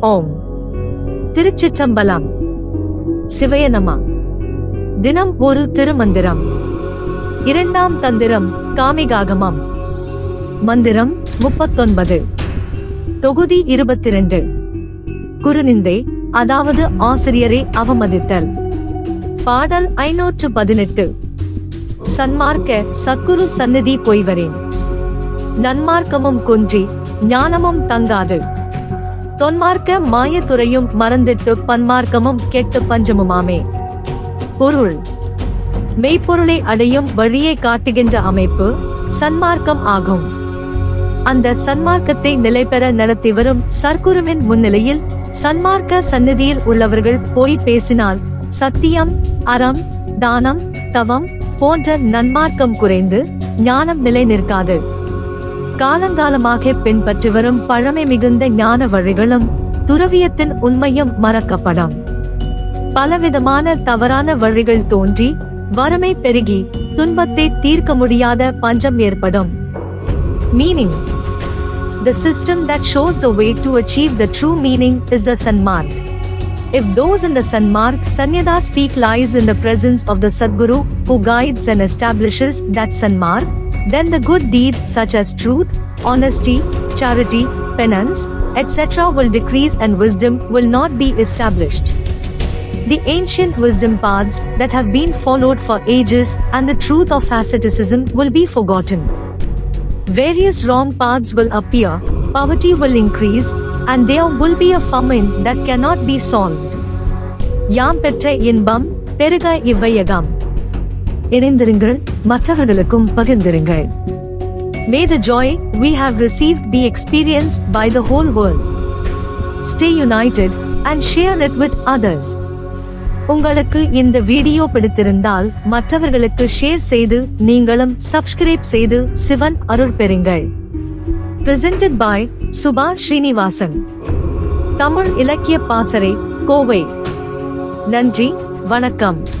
ஓம். திருச்சிற்றம்பலம். சிவயனமா. தினம் ஒரு திருமந்திரம். இரண்டாம் தந்திரம் காமிகாகமம். மந்திரம் முப்பத்தொன்பது. தொகுதி இருபத்தி ரெண்டு குருநிந்தை அதாவது ஆசிரியரை அவமதித்தல். பாடல் ஐநூற்று பதினெட்டு. சன்மார்க்க சத்குரு சந்நிதி போய்வரேன் நன்மார்க்கமும் குன்றி ஞானமும் தங்காது. தொன்மார்க்க மாயத்துறையும் மறந்திட்டு பன்மார்க்கமும் கெட்டு பஞ்சமுமாமே. பொருள். மெய்ப்பொருளை அடையும் வழியை காட்டுகின்ற அமைப்பு சன்மார்க்கம் ஆகும். அந்த சன்மார்க்கத்தை நிலைபெற நடத்தி வரும் சர்க்குருவின் முன்னிலையில் சன்மார்க்க சந்நிதியில் உள்ளவர்கள் போய் பேசினால் சத்தியம் அறம் தானம் தவம் போன்ற நன்மார்க்கம் குறைந்து ஞானம் நிலை நிற்காது காலங்காலமாக பின்பற்றி வரும் பழமை மிகுந்த ஞான வழிகளும் துறவியத்தின் உண்மையும் மறக்கப்படும் பலவிதமான தவறான வழிகள் தோன்றி வறுமை பெருகி துன்பத்தை தீர்க்க முடியாத பஞ்சம் ஏற்படும் meaning The system that shows the way to achieve the true meaning is the Sanmark. If those in the Sanmark Sanyada speak lies in the presence of the Sadguru who guides and establishes that Sanmark, then the good deeds such as truth, honesty, charity, penance, etc. will decrease and wisdom will not be established. The ancient wisdom paths that have been followed for ages and the truth of asceticism will be forgotten. Various wrong paths will appear, poverty will increase, and there will be a famine that cannot be solved. யாம் பெற்ற இன்பம் பெருக இவ்வையகம் இணைந்திருங்கள். மற்றவர்களுக்கும் பகிர்ந்திருங்கள். May the joy we have received be experienced by the whole world. Stay united and share it with others. உங்களுக்கு இந்த video பிடித்திருந்தால் மற்றவர்களுக்கு ஷேர் செய்து நீங்களும் சப்ஸ்கிரைப் செய்து சிவன் அருள் பெறுங்கள். பிரசன்டட் பாய் சுபா ஸ்ரீனிவாசன் தமிழ் இலக்கிய பாசறை கோவை. நன்றி வணக்கம்.